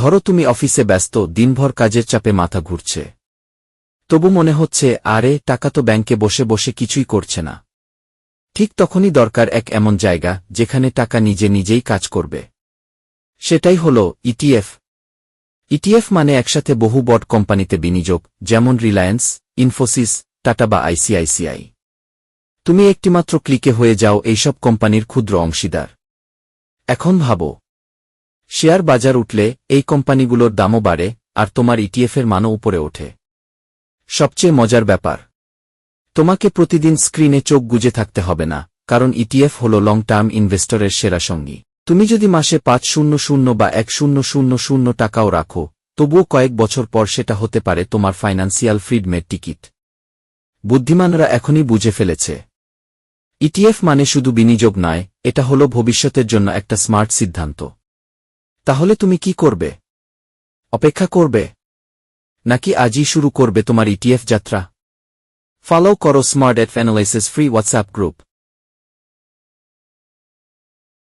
ধরো তুমি অফিসে ব্যস্ত, দিনভর কাজের চাপে মাথা ঘুরছে। তবু মনে হচ্ছে, আরে, টাকা তো ব্যাংকে বসে বসে কিছুই করছে না। ঠিক তখনই দরকার এক এমন জায়গা, যেখানে টাকা নিজে নিজেই কাজ করবে। সেটাই হল ইটিএফ ইটিএফ মানে একসাথে বহু বড় কোম্পানিতে বিনিয়োগ, যেমন রিলায়েন্স ইনফোসিস টাটা বা আইসিআইসিআই তুমি একটিমাত্র ক্লিকে হয়ে যাও, এইসব কোম্পানির ক্ষুদ্র অংশীদার। এখন ভাবো শেয়ার বাজার উঠলে এই কোম্পানিগুলোর দামও বাড়ে, আর তোমার ইটিএফের মানও উপরে ওঠে। সবচেয়ে মজার ব্যাপার, তোমাকে প্রতিদিন স্ক্রিনে চোখ গুজে থাকতে হবে না, কারণ ইটিএফ হল লং টার্ম ইনভেস্টরের সেরা সঙ্গী। তুমি যদি মাসে পাঁচ শূন্য শূন্য বা এক শূন্য শূন্য শূন্য টাকাও রাখো, তবুও কয়েক বছর পর সেটা হতে পারে তোমার ফাইন্যান্সিয়াল ফ্রিডমের টিকিট বুদ্ধিমানরা এখনই বুঝে ফেলেছে। ইটিএফ মানে শুধু বিনিয়োগ নয়, এটা হল ভবিষ্যতের জন্য একটা স্মার্ট সিদ্ধান্ত। তাহলে তুমি কি করবে? অপেক্ষা করবে? নাকি আজই শুরু করবে তোমার ইটিএফ যাত্রা? ফলো করো smart F analysis free WhatsApp group